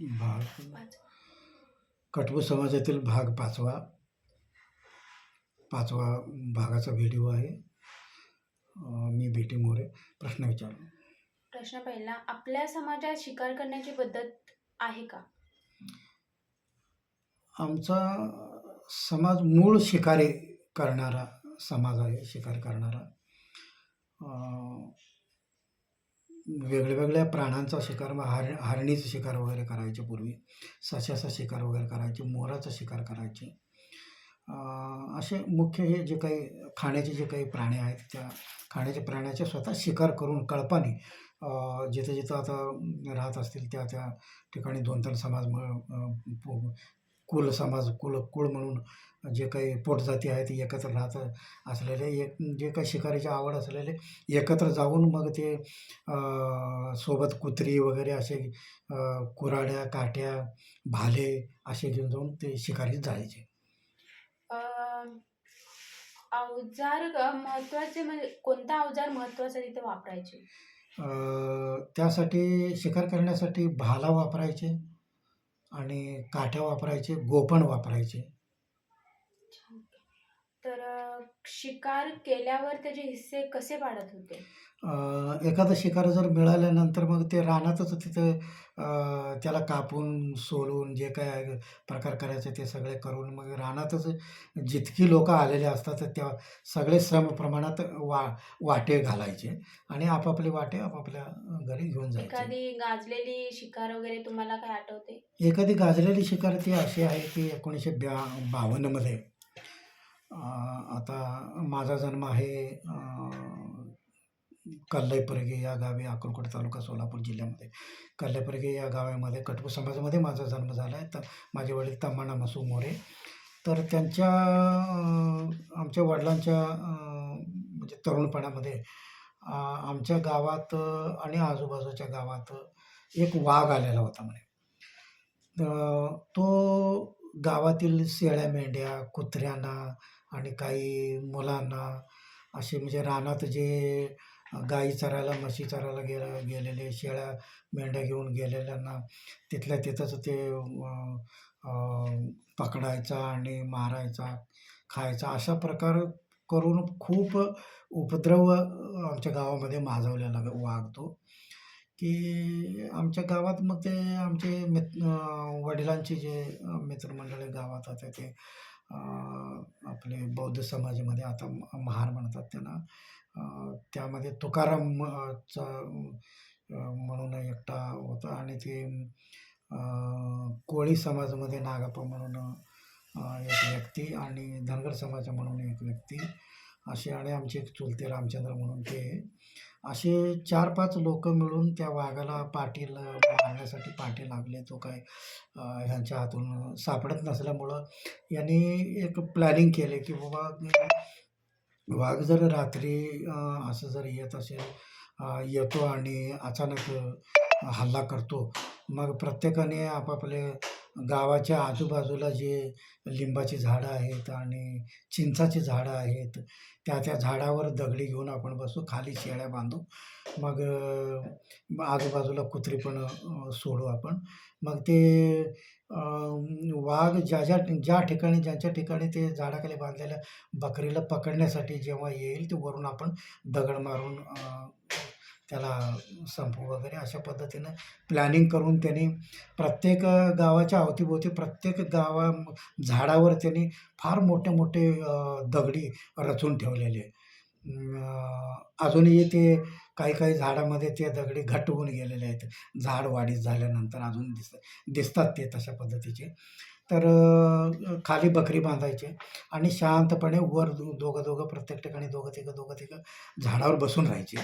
भाग. कटबू समाजातील भाग पाचवा. पाचवा भागाचा व्हिडिओ आहे. मी बेटी मोरे. प्रश्न विचार. प्रश्न पहिला आपल्या समाजात शिकार करण्याची पद्धत आहे का? आमचा समाज मूळ शिकारी करणारा समाज आहे शिकार करणारा. वेगळ्यावेगळ्या प्राण्यांचा शिकार मग हार हरणीचा शिकार वगैरे करायचे पूर्वी. सशाचा शिकार वगैरे करायचे मोराचा शिकार करायचे. असे मुख्य हे जे काही खाण्याचे जे काही प्राणी आहेत त्या खाण्याच्या प्राण्याचे स्वतः शिकार करून कळपाने जिथं जिथं आता राहत असतील त्या त्या ठिकाणी दोन तीन समाज कुल समाज कुल कुळ म्हणून जे काही पोटजाती आहेत एकत्र राहत असलेले एक जे काही शिकारीची आवड असलेले एकत्र जाऊन मग ते सोबत कुत्री वगैरे असे कुऱ्हाड्या काट्या भाले असे घेऊन जाऊन ते शिकारी जायचे. अवजार ग- महत्त्वाचे म्हणजे कोणता अवजार महत्त्वाचा तिथे वापरायचे? त्यासाठी शिकार करण्यासाठी भाला वापरायचे. आणि काठ्या वापरायचे गोपण वापरायचे. तर शिकार केल्यावर त्याचे हिस्से कसे पाडत होते? अं, एखादा शिकार जर मिळाल्यानंतर मग ते रानातच तिथं अं, त्याला कापून सोलून जे काय प्रकार करायचे ते सगळे करून मग रानातच जितकी लोकं आलेले असतात त्या सगळे श्रम प्रमाणात वा वाटे घालायचे आणि आपापले वाटे आपापल्या घरी घेऊन जायचे. एखादी गाजलेली शिकार वगैरे तुम्हाला काय आठवते? एखादी गाजलेली शिकार ती अशी आहे की एकोणीसशे ब्या बावन्नमध्ये आता माझा जन्म आहे कल्लईपरगे या गावी अक्कलकोट तालुका सोलापूर जिल्ह्यामध्ये. कल्लईपरगे या गावामध्ये कटपू समाजामध्ये माझा जन्म झाला आहे. तर माझे वडील तम्माना मसू मोरे. तर त्यांच्या आमच्या वडिलांच्या म्हणजे तरुणपणामध्ये आमच्या गावात आणि आजूबाजूच्या गावात एक वाघ आलेला होता म्हणे. तो गावातील शेळ्या मेंढ्या कुत्र्यांना आणि काही मुलांना असे म्हणजे रानात जे गाई चरायला म्हशी चरायला गेलं गेलेले शेळ्या मेंढ्या घेऊन गेलेल्यांना तिथल्या तिथंच ते पकडायचा आणि मारायचा खायचा अशा प्रकार करून खूप उपद्रव आमच्या गावामध्ये माजवलेला वागतो. की आमच्या गावात मग ते आमचे मित वडिलांचे जे मित्रमंडळी गावात होते ते आपले बौद्ध समाजामध्ये आता महार म्हणतात त्यांना. त्यामध्ये तुकाराम चा म्हणून एकटा होता आणि ते कोळी समाजामध्ये नागाप्पा म्हणून एक व्यक्ती आणि धनगर समाज म्हणून एक व्यक्ती असे आणि आमचे एक चुलते रामचंद्र म्हणून ते असे चार पाच लोक मिळून त्या वाघाला पाठील मारण्यासाठी पाठी लागले. तो काय ह्यांच्या हातून सापडत नसल्यामुळं यांनी एक प्लॅनिंग केले की बाबा वाघ जर रात्री असं जर येत असेल येतो आणि अचानक हल्ला करतो. मग प्रत्येकाने आपापले गावाच्या आजूबाजूला जे लिंबाची झाडं आहेत आणि चिंचाची झाडं आहेत त्या त्या झाडावर दगडी घेऊन आपण बसू खाली शेळ्या बांधू. मग आजूबाजूला कुत्री पण सोडू आपण. मग ते वाघ ज्या ज्या ज्या ठिकाणी ज्यांच्या ठिकाणी ते झाडाखाली बांधलेल्या बकरीला पकडण्यासाठी जेव्हा येईल ते वरून आपण दगड मारून त्याला संपू वगैरे अशा पद्धतीनं प्लॅनिंग करून त्यांनी प्रत्येक गावाच्या अवतीभोवती प्रत्येक गावा झाडावर त्यांनी फार मोठे मोठे दगडी रचून ठेवलेले. अजूनही ते काही काही झाडामध्ये ते दगडी घट्ट होऊन गेलेले आहेत. झाड वाढीत झाल्यानंतर अजून दिसत दिसतात ते तशा पद्धतीचे. तर खाली बकरी बांधायचे आणि शांतपणे वर दोघं दोघं प्रत्येक ठिकाणी दोघं तिघं दोघं तिघं झाडावर बसून राहायचे.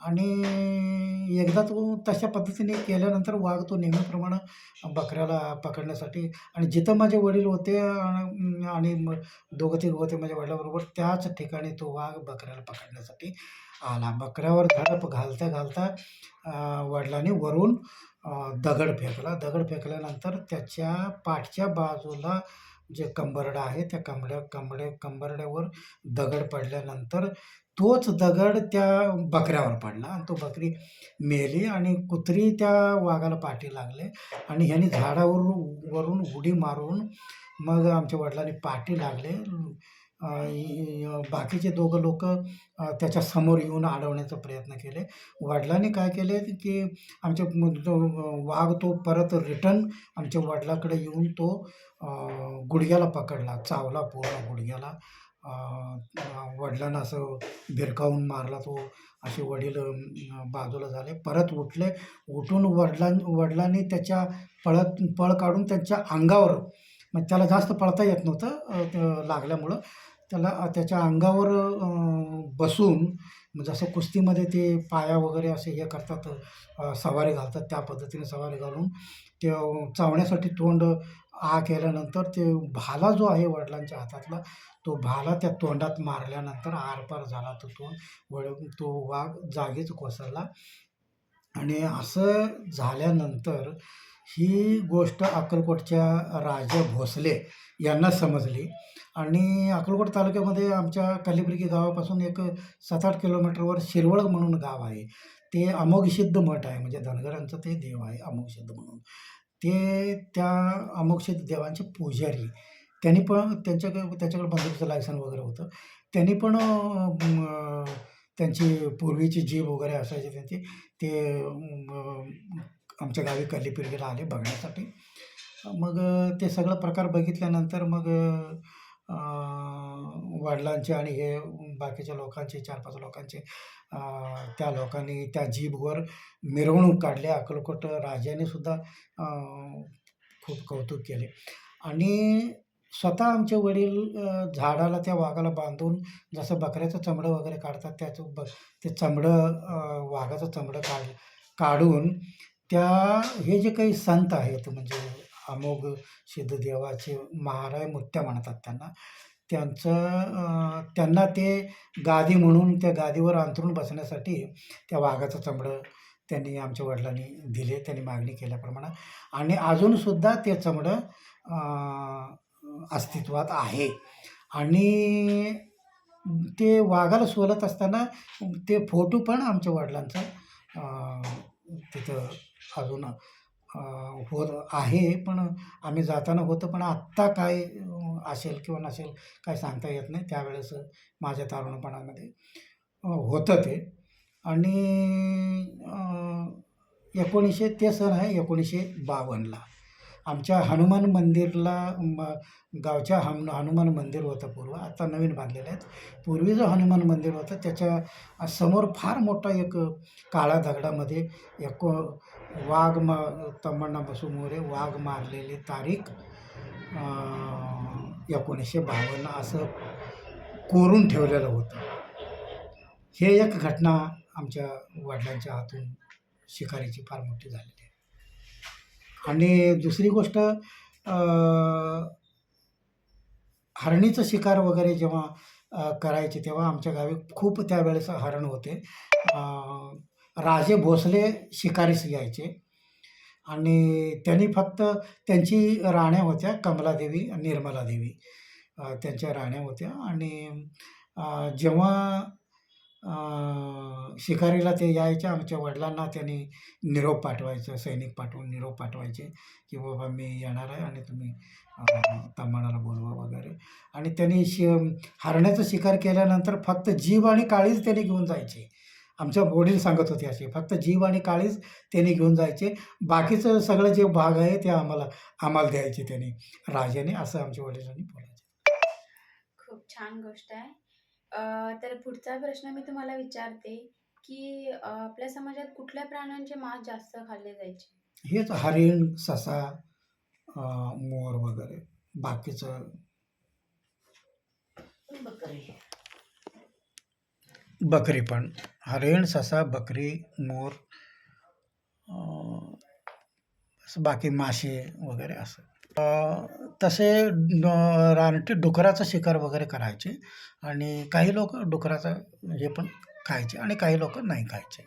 आणि एकदा तो तशा पद्धतीने केल्यानंतर वाघ तो नेहमीप्रमाणे बकऱ्याला पकडण्यासाठी आणि जिथं माझे वडील होते आणि मग दोघं तिघं होते माझ्या वडिलाबरोबर त्याच ठिकाणी तो वाघ बकऱ्याला पकडण्यासाठी आला. बकऱ्यावर धडप घालता घालता वडिलांनी वरून दगड फेकला. दगड फेकल्यानंतर त्याच्या पाठच्या बाजूला जे कंबरडा आहे त्या कंबड्या कंबड्या कंबरड्यावर दगड पडल्यानंतर तोच दगड त्या बकऱ्यावर पडला आणि तो बकरी मेली आणि कुत्री त्या वाघाला पाठी लागले आणि ह्यानी झाडावर वरून उडी मारून मग आमच्या वडिलांनी पाठी लागले. बाकीचे दोघं लोक त्याच्यासमोर येऊन अडवण्याचा प्रयत्न केले. वडिलांनी काय केले की आमच्या जो वाघ तो परत रिटर्न आमच्या वडिलाकडे येऊन तो गुडघ्याला पकडला चावला पूर्ण गुडघ्याला. वडिलांना असं भिरकावून मारला तो. असे वडील बाजूला झाले. परत उठले. उठून वडिलां वडिलांनी त्याच्या पळत पळ काढून त्यांच्या अंगावर मग त्याला जास्त पळता येत नव्हतं लागल्यामुळं त्याला त्याच्या अंगावर बसून म्हणजे जसं कुस्तीमध्ये ते पाया वगैरे असे हे करतात सवारी घालतात त्या पद्धतीने सवारी घालून. ते चावण्यासाठी तोंड आ केल्यानंतर ते भाला जो आहे वडिलांच्या हातातला तो भाला त्या तोंडात मारल्यानंतर आरपार झाला तो तोंड. वड तो वाघ जागीच कोसळला. आणि असं झाल्यानंतर ही गोष्ट अक्कलकोटच्या राजा भोसले यांना समजली. आणि अक्कलकोट तालुक्यामध्ये आमच्या कलिब्रिगी गावापासून एक सात आठ किलोमीटरवर शिरवळ म्हणून गाव आहे. ते अमोघसिद्ध मठ आहे म्हणजे धनगरांचं ते देव आहे अमोघसिद्ध म्हणून. ते त्या अमोघसिद्ध देवांचे पुजारी. त्यांनी पण त्यांच्याकडे त्याच्याकडे बंदुकीचं लायसन वगैरे होतं. त्यांनी पण त्यांची पूर्वीची जीभ वगैरे असायची त्यांची. ते आमच्या गावी कल्लीपिरगीला आले बघण्यासाठी. मग ते सगळं प्रकार बघितल्यानंतर मग वडिलांचे आणि हे बाकीच्या लोकांचे चार पाच लोकांचे त्या लोकांनी त्या जीभवर मिरवणूक काढली. अक्कलकोट राजाने सुद्धा खूप कौतुक केले. आणि स्वतः आमचे वडील झाडाला त्या वाघाला बांधून जसं बकऱ्याचं चमडं वगैरे काढतात त्याचं ब ते चमडं वाघाचं चमडं काढ काढून त्या हे जे काही संत आहेत म्हणजे अमोघ सिद्धदेवाचे महाराय मुत्या म्हणतात त्यांना त्यांचं त्यांना ते गादी म्हणून त्या गादीवर अंथरून बसण्यासाठी त्या वाघाचं चमडं त्यांनी आमच्या वडिलांनी दिले त्यांनी मागणी केल्याप्रमाणे. आणि अजूनसुद्धा ते चमडं अस्तित्वात आहे. आणि ते वाघाला सोलत असताना ते फोटो पण आमच्या वडिलांचा तिथं अजून होत आहे. पण आम्ही जाताना होतं पण आत्ता काय असेल किंवा नसेल काय सांगता येत नाही. त्यावेळेस माझ्या तारुणपणामध्ये होतं ते. आणि एकोणीसशे ते सण आहे एकोणीसशे बावन्नला. आमच्या हनुमान मंदिरला गावच्या हनु हनुमान मंदिर होतं पूर्व. आता नवीन बांधलेलं आहे. पूर्वी जो हनुमान मंदिर होतं त्याच्यासमोर फार मोठा एक काळ्या दगडामध्ये एको वाघ म तमण्णा बसू मोरे वाघ मारलेली तारीख एकोणीसशे बावन्न असं कोरून ठेवलेलं होतं. हे एक घटना आमच्या वडिलांच्या हातून शिकारीची फार मोठी झालेली आहे. आणि दुसरी गोष्ट हरणीचं शिकार वगैरे जेव्हा करायची करायचे तेव्हा आमच्या गावी खूप त्यावेळेस हरण होते. राजे भोसले शिकारीस यायचे आणि त्यांनी फक्त त्यांची राण्या होत्या कमलादेवी आणि निर्मलादेवी. त्यांच्या राण्या होत्या. आणि जेव्हा शिकारीला ते यायचे आमच्या वडिलांना त्यांनी निरोप पाठवायचं सैनिक पाठवून निरोप पाठवायचे की बाबा मी येणार आहे आणि तुम्ही तमाणाला बोलवा वगैरे. आणि त्यांनी शि हरण्याचा शिकार केल्यानंतर फक्त जीभ आणि काळीच त्यांनी घेऊन जायचे. आमच्या वडील सांगत होते असे. फक्त जीभ आणि काळीच त्यांनी घेऊन जायचे. बाकीचं सगळं जे भाग आहे ते आम्हाला आम्हाला द्यायचे त्यांनी. राजाने असं आमच्या वडिलांनी बोलायचे. खूप छान गोष्ट आहे. अ, तर पुढचा प्रश्न मी तुम्हाला विचारते की आपल्या समाजात कुठल्या प्राण्यांचे मांस जास्त खाल्ले जायचे? हेच हरिण ससा मोर वगैरे. बाकीचं? बकरी. बकरी पण. हरिण ससा बकरी मोर असं बाकी मासे वगैरे असं. तसे रानटी डुकराचा शिकार वगैरे करायचे आणि काही लोक डुकराचा हे पण खायचे आणि काही लोक नाही खायचे.